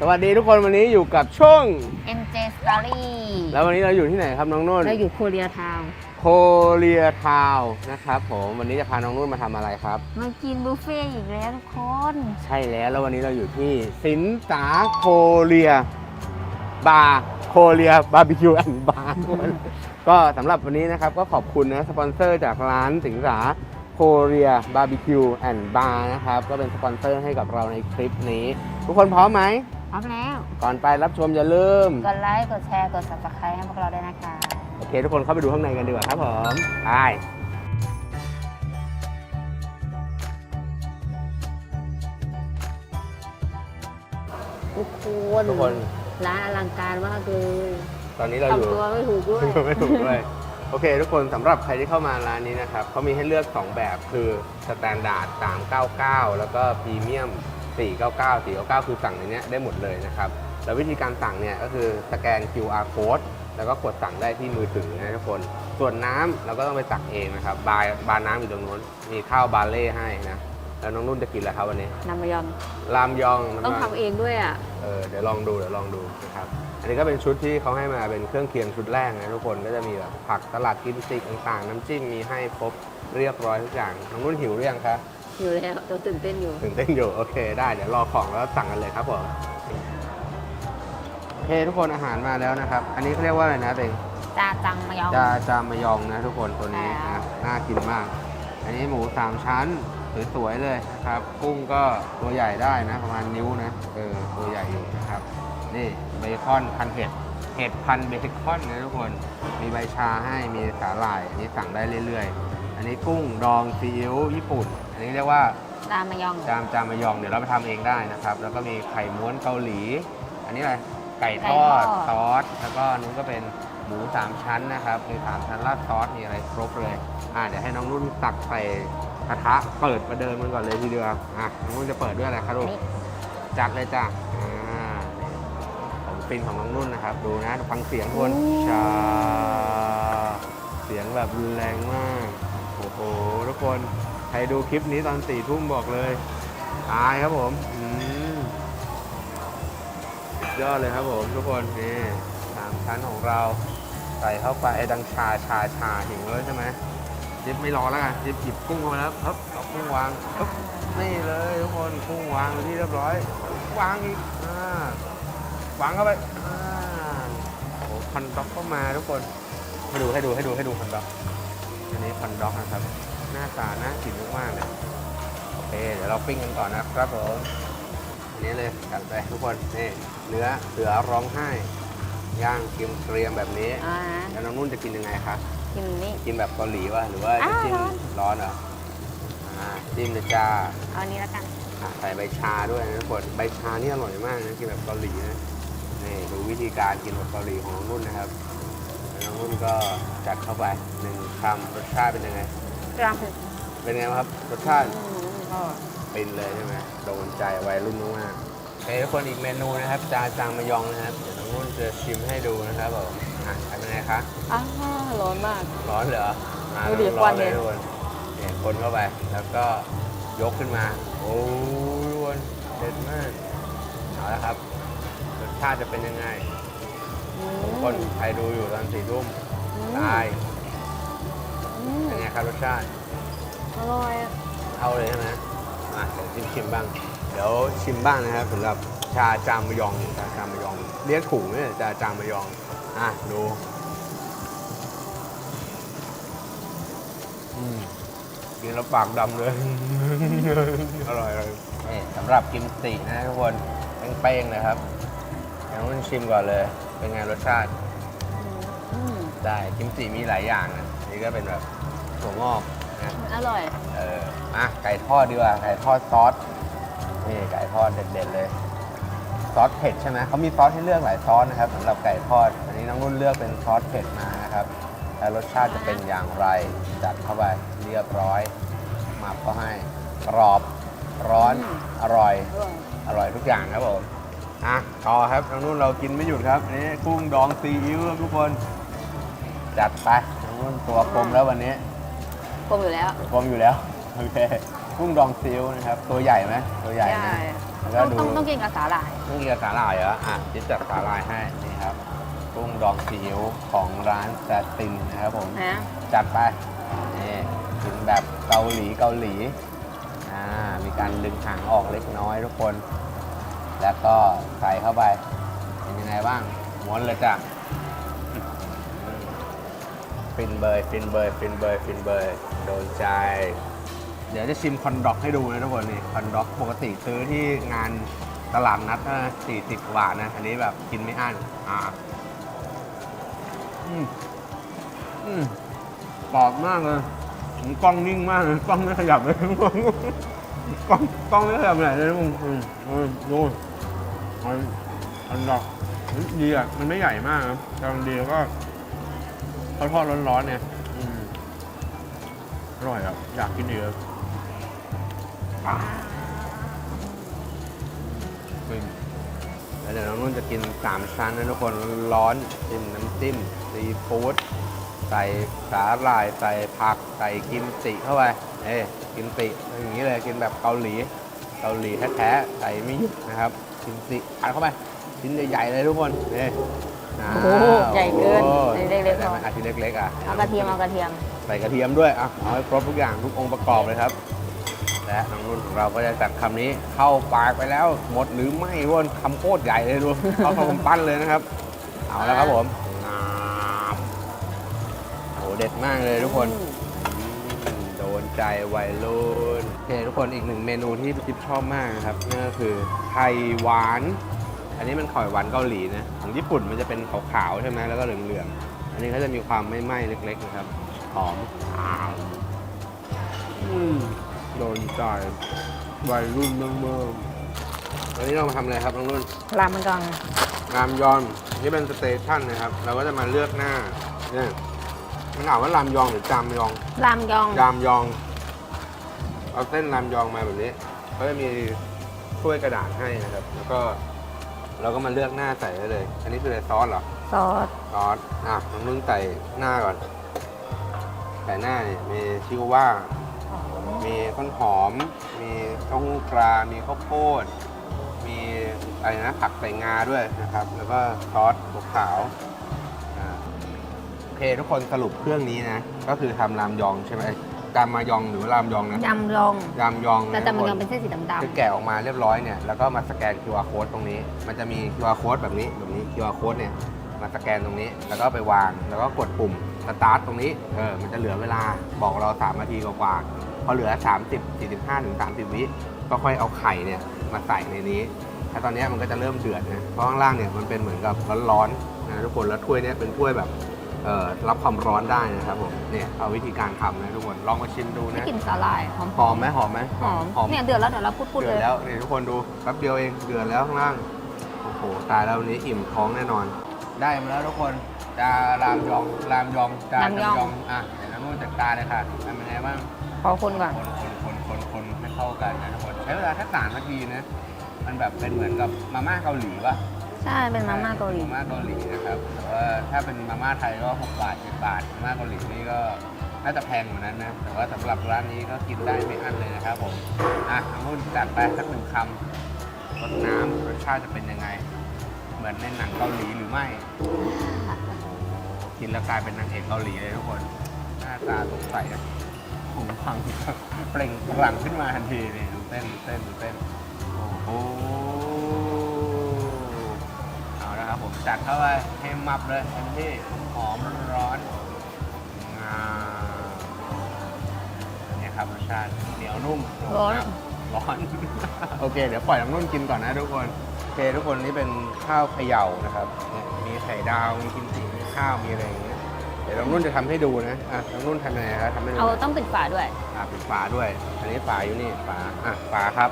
สวัสดีทุกคนวันนี้อยู่กับช่อง MJ Story แล้ววันนี้เราอยู่ที่ไหนครับน้องนุ่นเราอยู่โคเรียทาวน์โคเรียทาวนะครับผมวันนี้จะพาน้องนุ่นมาทำอะไรครับ มากินบุฟเฟ่ต์อีกแล้วทุกคน ใช่แล้วแล้ววันนี้เราอยู่ที่สินสาโคเรียบาร์โคเรียบาร์บีคิวแอนด์บาร์ก็สำหรับวันนี้นะครับก็ขอบคุณนะสปอนเซอร์จากร้านสินสาโคเรียบาร์บีคิวแอนด์บาร์นะครับก็เป็นสปอนเซอร์ให้กับเราในคลิปนี้ ทุกคนพร้อมไหม พร้อมแล้ว ก่อนไปรับชมอย่าลืม กดไลค์ กดแชร์ กด subscribe ให้พวกเราด้วยนะคะ โอเค ทุกคนเข้าไปดูข้างในกันดีกว่าครับผมไปทุกคนทุกคน ร้านอลังการมากเลยตอนนี้เราอยู่ ทำตัวไม่ถูกด้วย ไม่ถูกด้วยโอเค ทุกคนสำหรับใครที่เข้ามาร้านนี้นะครับเขามีให้เลือก 2 แบบคือสแตนดาร์ด399 แล้วก็พรีเมียม 499 499 คือสั่งในเนี้ยได้หมดเลยนะครับ แล้ววิธีการสั่งเนี่ยก็คือสแกน QR code แล้วก็กดสั่งได้ที่มือถือนะทุกคน ส่วนน้ำเราก็ต้องไปตักเองนะครับ บาร์บาร์น้ำอยู่ตรงนู้น มีข้าวบาเล่ให้นะ แล้วน้องนุ่นจะกินอะไรครับวันนี้นำมายอนรามยองน้ำต้องมันทำเองด้วยอะ เออเดี๋ยวลองดูเดี๋ยวลองดูนะครับ อันนี้ก็เป็นชุดที่เขาให้มาเป็นเครื่องเคียงชุดแรกนะทุกคน ก็จะมีแบบผักสลัดกิมจิต่างๆ น้ำจิ้มมีให้ครบเรียบร้อยทุกอย่าง น้องนุ่นหิวหรือยังคะ อยู่แล้วตัวตื่นเต้นอยู่ ตื่นเต้นอยู่ โอเค ได้เดี๋ยวรอของแล้วสั่งกันเลยครับผมโอเคทุกคนอาหารมาแล้วนะครับ อันนี้เขาเรียกว่าอะไรนะเต็งจาจังมายอง จาจามายองนะทุกคนตัวนี้ครันะบน่ากินมาก อันนี้หมูสามชั้นสวยๆเลยนะครับกุ้งก็ตัวใหญ่ได้นะประมาณนิ้วนะเออตัวใหญ่อยู่นะครับนี่เบคอนพันเห็ดเห็ดพันเบคอนนะทุกคนมีใบชาให้มีสาหร่ายอันนี้สั่งได้เรื่อยๆ อันนี้กุ้งดองซีอิ๊วญี่ปุ่น อันนี้เรียกว่าจามายองจามจามายองเดี๋ยวเราไปทำเองได้นะครับ แล้วก็มีไข่ม้วนเกาหลี อันนี้อะไรไก่ทอดไก่ทอดซอสแล้วก็อันนู้นก็เป็นหมูสามชั้นนะครับมีสามชั้นราดซอสมีอะไรครบเลยอ่าเดี๋ยวให้น้องนุ่นตักใส่กระทะเปิดประเดิมมันก่อนเลยทีเดียวอะน้องนุ่นจะเปิดด้วยอะไรครับลูกนี่จัดเลยจ้ะอ่านี่ของฟินของน้องนุ่นนะครับ ดูนะฟังเสียงทุกคนชาเสียงแบบรุนแรงมาก โอ้โหทุกคนใครดูคลิปนี้ตอนสี่ทุ่มบอกเลย ตายครับผมอืมยอดเลยครับผมทุกคนนี่สามชั้นของเราใส่เข้าไปดังชาชาชาหิวแล้วใช่ไหมจิ๊บไม่รอแล้วกันจิ๊บหยิบกุ้งเข้ามาแล้วครับเอากุ้งวางปึ๊บนี่เลยทุกคนกุ้งวางที่เรียบร้อย วางอีกอ่าวางเข้าไปอ่าโอ้โหคอนด็อกก็มาทุกคนให้ดูให้ดูให้ดูให้ดูคอนด็อก อันนี้คอนด็อกนะครับ หน้าตาน่ากินมากๆเลยโอเคเดี๋ยวเราปิ้งกันก่อนนะครับผมอันนี้เลยกันไปทุกคนนี่เนื้อเสือร้องไห้ย่างเกรียมเกรียมๆแบบนี้อ่าแล้วน้องนุ่นจะกินยังไงคะกินนี่ กินแบบเกาหลีวะหรือว่าจะอ่าจิ้มร้อนเหรออ่าจิ้มเลยจ้าเอาอันนี้แล้วกันอะใส่ใบชาด้วยนะทุกคนใบชานี่อร่อยมากนะกินแบบเกาหลีนะนี่ดูวิธีการกินแบบเกาหลีของน้องนุ่นนะครับแล้ว น้องนุ่นก็จัดเข้าไปหนึ่งคำรสชาติเป็นยังไงกรัมเป็นไงบ้างครับ รสชาติอืมก็เป็นเลยใช่ไหมโดนใจวัยรุ่นมากๆโอเคทุกคนอีกเมนูนะครับ จาจางมายองนะครับเดี๋ยวน้องนุ่นจะชิมให้ดูนะครับผมอะเป็นไงคะอ้าวร้อนมาก ร้อนเหรอมาดูดิร้อนๆควันเนี่ยทุกคนเนี่ยคนเข้าไป แล้วก็ยกขึ้นมา โอ้ยทุกคนเด็ดมากเอาละครับ รสชาติจะเป็นยังไง คนใครดูอยู่ตอนสี่ทุ่มอืมตายอืมเป็นไงครับรสชาติ อร่อยอะเอาเลยใช่ไหมอะเดี๋ยวชิมชิมบ้าง เดี๋ยวชิมบ้างนะครับสำหรับชาจามมยองชาจามมยอง เรียกถูกไหมเนี่ยชาจามมยอง อะ ดูอืมกินแล้วปากดำเลย อร่อยเลยนี่สำหรับกิมจินะทุกคนเป้งๆนะครับเดี๋ยวต้องชิมก่อนเลย เป็นไงรสชาติ อืมได้กิมจิมีหลายอย่างนะนี่ก็เป็นแบบถั่วงอกนะอร่อย เอออะไก่ทอดดีกว่าไก่ทอดซอสนี่ไก่ทอดเด็ดๆเลย ซอสเผ็ดใช่ไหมเขามีซอสให้เลือกหลายซอสนะครับสำหรับไก่ทอด อันนี้น้องนุ่นเลือกเป็นซอสเผ็ดมานะครับแล้วรสชาติจะเป็นอย่างไรจัดเข้าไปเรียบร้อยหมับก็ให้กรอบร้อนอืม อร่อย อร่อย อร่อยทุกอย่างครับผม อะต่อครับทางนู้นเรากินไม่หยุดครับนี่กุ้งดองซีอิ๊วครับทุกคน จัดไปทางนู้นตัวกลมแล้ววันนี้กลมอยู่แล้วกลมอยู่แล้วโอเคกุ้งดองซีอิ๊วนะครับตัวใหญ่ไหมตัวใหญ่นะแล้วต้องก็ดูต้องต้องกินกับสาหร่ายกุ้งเกียร์สาหร่ายเหรออะจิ๊บจัดสาหร่ายให้นี่ครับกุ้งดองซีอิ๊วของร้านแซตินนะครับผมนะจัดไปนี่กินแบบเกาหลีเกาหลีอ่ามีการดึงหางออกเล็กน้อยทุกคน แล้วก็ใส่เข้าไป เป็นยังไงบ้างม้วนเลยจ้ะฟินเบยฟินเบยฟินเบยฟินเบยโดนใจ เดี๋ยวจะชิมคอนด็อกให้ดูนะทุกคนนี่คอนด็อกปกติซื้อที่งานตลาดนัดก็สี่สิบบาทนะ อันนี้แบบกินไม่อั้นอ่าอืมอืมกรอบมากเลยกล้องนิ่งมากเลยกล้องไม่ขยับเลย กล้องกล้องไม่ขยับไหนเลยนะมึงอืมอืมดูมันคอนด็อกเฮ้ยดีอะ มันไม่ใหญ่มากนะกำลังดีแล้วก็ทอดๆร้อนๆเนี่ยอืมอร่อยอะ อยากกินอีกเลยฟินแล้วเดี๋ยวน้องนุ่นจะกิน3ชั้นนะทุกคนร้อนจิ้มน้ำจิ้มซีฟู้ด ใส่สาหร่ายใส่ผักใส่กิมจิเข้าไปเอ้กิมจิอย่างนี้เลยกินแบบเกาหลี เกาหลีแท้ๆใส่ไม่หยุดนะครับกิมจิอัดเข้าไปชิ้นใหญ่ๆเลยทุกคนเอ้อ่าโอ้โหใหญ่เกินโอ้เล็กๆพออาชิ้นเล็กๆอะเอากระเทียมเอากระเทียมใส่กระเทียมด้วยอะเอาให้ครบทุกอย่างทุกองค์ประกอบเลยครับ และน้องนุ่นของเราก็จะจัดคำนี้เข้าปากไปแล้วหมดหรือไม่ร่วนคำโคตรใหญ่เลยดูเขาทำปั้นเลยนะครับ เอาแล้วครับผมงามโห เด็ดมากเลยทุกคนอืมโดนใจวัยรุ่นโอเคทุกคนอีกหนึ่งเมนูที่พี่จิ๊บชอบมากนะครับนั่นก็คือไข่หวาน อันนี้มันไข่หวานเกาหลีนะของญี่ปุ่นมันจะเป็นขาวๆใช่ไหมแล้วก็เหลืองๆอันนี้เขาจะมีความไม่ไหม้เล็กๆนะครับหอมอ้าวอืมโดนใจวัยรุ่นเมืองๆวันนี้เรามาทำอะไรครับน้องนุ่นรามมันกองรามยอนนี่เป็นสเตชันนะครับ เราก็จะมาเลือกหน้าเนี่ย มันอ่านว่ารามยองหรือจามยอง รามยองรามยอง เอาเส้นรามยองมาแบบนี้ก็จะมีถ้วยกระดาษให้นะครับ แล้วก็เราก็มาเลือกหน้าใส่ได้เลย อันนี้คืออะไรซอสเหรอ ซอส ซอส อะน้องนุ่นใส่หน้าก่อน ใส่หน้าเนี่ยมีชิวว่า มีต้นหอม มีเต้าหู้ปลา มีข้าวโพด มีอะไรนะผักใส่งาด้วยนะครับ แล้วก็ซอสขาวๆอ่าโอ เคทุกคนสรุปเครื่องนี้นะ ก็คือทำรามยองใช่ไหมรามมายองหรือว่ารามยองนะยำยองรามยองแต่นะแต่มันทุกยคองเป็นเส้นสีดำคือแกะออกมาเรียบร้อยเนี่ยแล้วก็มาสแกน QR code ตรงนี้ มันจะมี QR code แบบนี้แบบนี้ QR code เนี่ยมาสแกนตรงนี้แล้วก็ไปวางแล้วก็กดปุ่มสตาร์ทตรงนี้เออมันจะเหลือเวลาบอกเรา3นาทีกว่าๆพอเหลือ 30 45ถึง30 วิก็ค่อยเอาไข่เนี่ยมาใส่ในนี้ถ้าตอนเนี้ยมันก็จะเริ่มเดือดนะเพราะข้างล่างเนี่ยมันเป็นเหมือนกับร้อนๆนะทุกคนแล้วถ้วยเนี้ยเป็นถ้วยแบบเอ่อ รับความร้อนได้นะครับผมเนี่ยเอาวิธีการทำนะทุกคนลองมาชิมดูๆไม่นะกลิ่นสาหร่ายหอมหอมไหมหอมไหมหอมหอมเนี่ยเดือดแล้วเดี๋ยวเราพูดพูดเดืเลอดยแล้วนี่ทุกคนดูแป๊บเดียวเองเดือดแล้วข้างล่างโอ้โหตายแล้ววันนี้อิ่มท้องแน่นอน ได้มาแล้วทุกคนจารามยองรามยองจารามยองอะเดี๋ยวน้ำนุ่นจัดการเลยค่ะทำเป็นไงบ้างขอคนก่อนคนคนคนคนคนให้เข้ากันนะทุกคนใช้เวลาแค่สามนาทีนะมันแบบเป็นเหมือนกับมาม่าเกาหลีป่ะ ใช่เป็นมาม่าเกาหลี มาม่าเกาหลีนะครับแต่ว่าถ้าเป็นมาม่าไทยก็6บาท10บาทมาม่าเกาหลีนี่ก็น่าจะแพงกว่านั้นนะ แต่ว่าสำหรับร้านนี้ก็กินได้ไม่อั้นเลยนะครับผมอะน้ำนุ่นจัดไปสักหนึ่งคำรสน้ำรสชาติจะเป็นยังไง เหมือนในหนังเกาหลีหรือไม่โอ้โหกินแล้วกลายเป็นนางเอกเกาหลีเลยทุกคน หน้าตาสดใสอะหูฟังเปล่งพลังขึ้นมาทันทีนี่ดูเต้นดูเต้นดูเต้น โอ้โห จัดเข้าไปให้มับเลยเต็มที่หอมร้อนงาเนี่ยครับรสชาติเหนียวนุ่มร้อน ร้อน โอเค เดี๋ยวปล่อยน้ำนุ่นกินก่อนนะทุกคนโอเคทุกคนนี่เป็นข้าวเขย่านะครับเนี่ยมีไข่ดาวมีกิมจิมีข้าวมีอะไรอย่างเงี้ยเดี๋ยวน้องนุ่นจะทำให้ดูนะอะน้องนุ่นทำยังไงครับทำให้ดูเอาหน่อย ต้องปิดฝาด้วย อะปิดฝาด้วย อันนี้ฝาอยู่นี่ฝา อะฝาครับ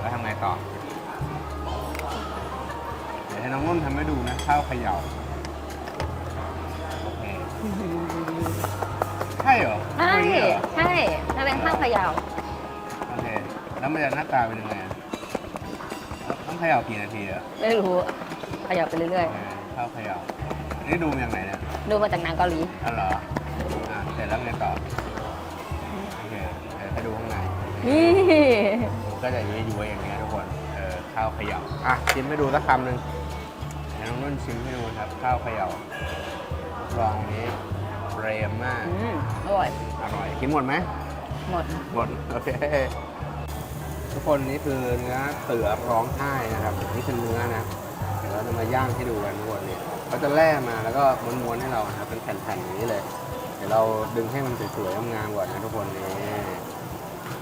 แล้วทำไงต่อเดี๋ยวให้น้องนุ่นทำให้ดูนะข้าวเขย่าโอเคใช่เหรอใช่เป็นอย่างนี้เหรอใช่ถ้าเป็นข้าวเขยาวโอเคแล้วมันจะหน้าตาเป็นยังไงอะต้องเขย่ากี่นาทีอะไม่รู้เขยาวไปเรื่อยโอเคข้าวเขย่าอันนี่ดูมาจากไหนเนี่ยๆ ดูมาจากหนังเกาหลีอ๋อเหรออะเสร็จแล้วไงต่อโอเคเดี๋ยวให้ดูข้างใน นี่มันก็จะย้วยๆอย่างเงี้ยทุกคนข้าวเขย่าอะชิมให้ดูสักคำหนึ่งเดี๋ยว น้องนุ่นชิมให้ดูครับ ข้าวเขย่าลองนี้เรมมาก อืมอร่อย อร่อยกินหมดไหม หมด หมด โอเค ทุกคนนี่คือเนื้อเสือร้องไห้นะครับ นี่คือเนื้อนะ เดี๋ยวเราจะมาย่างให้ดูกันทุกคนนี่เขาจะแล่มาแล้วก็ม้วนๆให้เรานะครับ เป็นแผ่นๆอย่างนี้เลย เดี๋ยวเราดึงให้มันสวยๆงามๆก่อนนะทุกคนนี่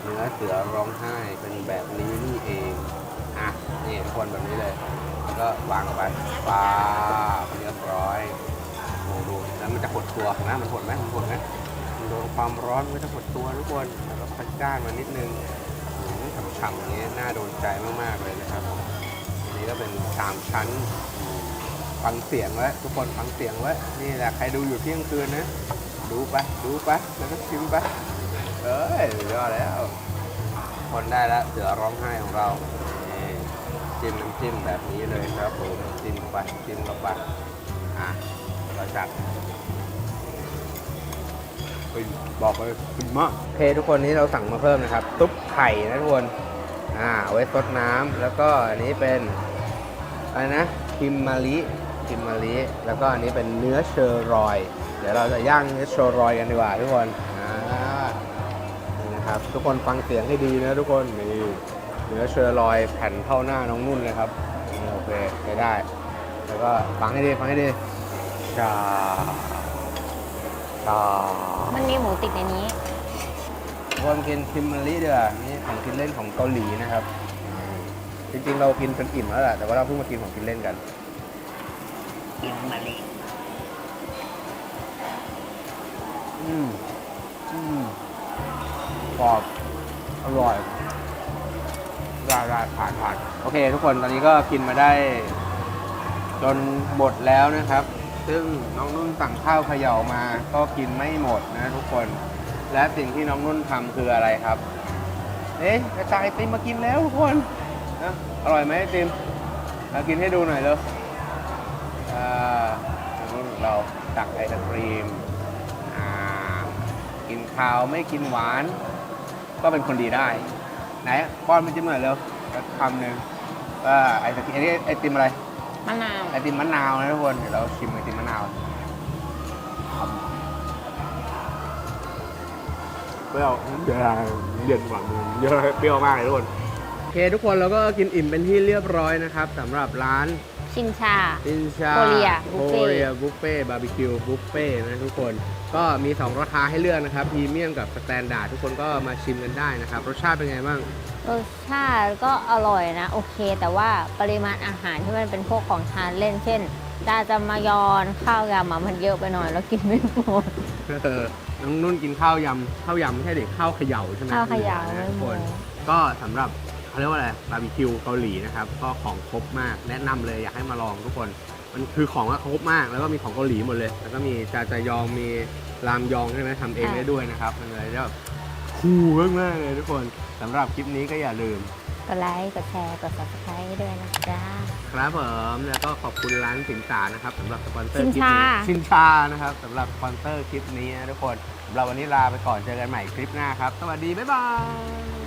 เนื้อเสือร้องไห้เป็นแบบนี้นี่เอง อะนี่ทุกคนแบบนี้เลย ก็วางลงไปว้าวเรียบร้อยโอ้ดูแล้วมันจะหดตัวนะมันหดไหมมันหดไหมโดนความร้อนมันก็จะหดตัวทุกคนแล้วก็พัดก้านมานิดนึงฉ่ำๆอย่างนี้น่าโดนใจมากๆเลยนะครับอันนี้ก็เป็นสามชั้นฟังเสียงไว้ทุกคนฟังเสียงไว้นี่แหละใครดูอยู่เที่ยงคืนนะดูไปดูไปแล้วก็ชิมไปเอ้ยยอดแล้ว คนได้แล้วเสือร้องไห้ของเรา จิ้มน้ำจิ้มแบบนี้เลยครับผมจิ้มไปจิ้มเข้าไปอะเราจัดบอกเลยคุณมากโอเคทุกคนนี้เราสั่งมาเพิ่มนะครับซุปไข่นะทุกคนอ่าเอาไว้ซดน้ำแล้วก็อันนี้เป็นอะไรนะคิมมาริคิมมาริแล้วก็อันนี้เป็นเนื้อเชอร์รอย เดี๋ยวเราจะย่างเนื้อเชอร์รอยกันดีกว่าทุกคนอ่านี่นะครับ ทุกคนฟังเสียงให้ดีนะทุกคนนี่ เนื้อเชอร์รอยแผ่นเท่าหน้าน้องนุ่นเลยครับนี่โอเคใช้ได้ แล้วก็ฟังให้ดีฟังให้ดีชาชามันมีหมูติดในนี้รวมกินคิมเบอรรี่เดือนี่ของกินเล่นของเกาหลีนะครับ จริงๆเรากินจนอิ่มแล้วแหละแต่ว่าเราเพิ่งมากินของกินเล่นกันกินมาลีอืมอืมกรอบอร่อย เคทุกคนตอนนี้ก็กินมาได้ จนหมดแล้วนะครับ ซึ่งน้องนุ่นสั่งข้าวเขย่ามา ก็กินไม่หมดนะทุกคน และสิ่งที่น้องนุ่นทำคืออะไรครับ เอ๊ะกระจายไอติมมากินแล้วทุกคนนะอร่อยไหมไอติมมากินให้ดูหน่อยเลยอ่าน้องนุ่นของเราตักไอศครีมอ่ากินข้าวไม่กินหวาน ก็เป็นคนดีได้ ไหนป้อนมันจะเหมือนเร็วสักคำหนึ่ง ว่าไอศครีมอันนี้ไอติมอะไร มะนาว ไอติมมะนาวนะทุกคน เดี๋ยวเราชิมไอติมมะนาวเปรี้ยวเดี๋ยวเย็นกว่ามึงเยอะเปรี้ยวมากเลยทุกคน โอเคทุกคนเราก็กินอิ่มเป็นที่เรียบร้อยนะครับสำหรับร้าน ชินชาอินชา Korea โค Buffet เรียบุฟเฟ่บาร์บีคิวบุฟเฟ่นะทุกคน ก็มี 2 ราคาให้เลือกนะครับพรีเมียมกับสแตนดาร์ดทุกคนก็มาชิมกันได้นะครับ รสชาติเป็นไงบ้าง รสชาติก็อร่อยนะ โอเค แต่ว่าปริมาณอาหารที่มันเป็นพวกของทานเล่น เช่นดาจะมายอนข้าวยำอะมันเยอะไปหน่อย แล้วกินไม่หมด เออน้องนุ่นกินข้าวยำข้าวยำไม่ใช่เด็กข้าวเขย่าใช่ไหมข้าวเขย่านะไม่ทุกหมคดนก็สำหรับ เขาเรียกว่าอะไรบาร์บีคิวเกาหลีนะครับก็ของครบมากแนะนำเลยอยากให้มาลองทุกคน มันคือของอะครบมากแล้วก็มีของเกาหลีหมดเลย แล้วก็มีจาจายองมีรามยองใช่ไหมทำเองได้ด้วยนะครับมันเลยแบบคูลมากๆเลยทุกคนสำหรับคลิปนี้ก็อย่าลืมกดไลค์กดแชร์กด subscribe ให้ด้วยนะจ๊ะครับผมแล้วก็ขอบคุณร้านสินสานะครับสำหรับสปอนเซอร์สินคลิปชานี้สินชานะครับสำหรับสปอนเซอร์คลิปนี้นะทุกคนสำหรับวันนี้ลาไปก่อนเจอกันใหม่คลิปหน้าครับ สวัสดี บ๊ายบาย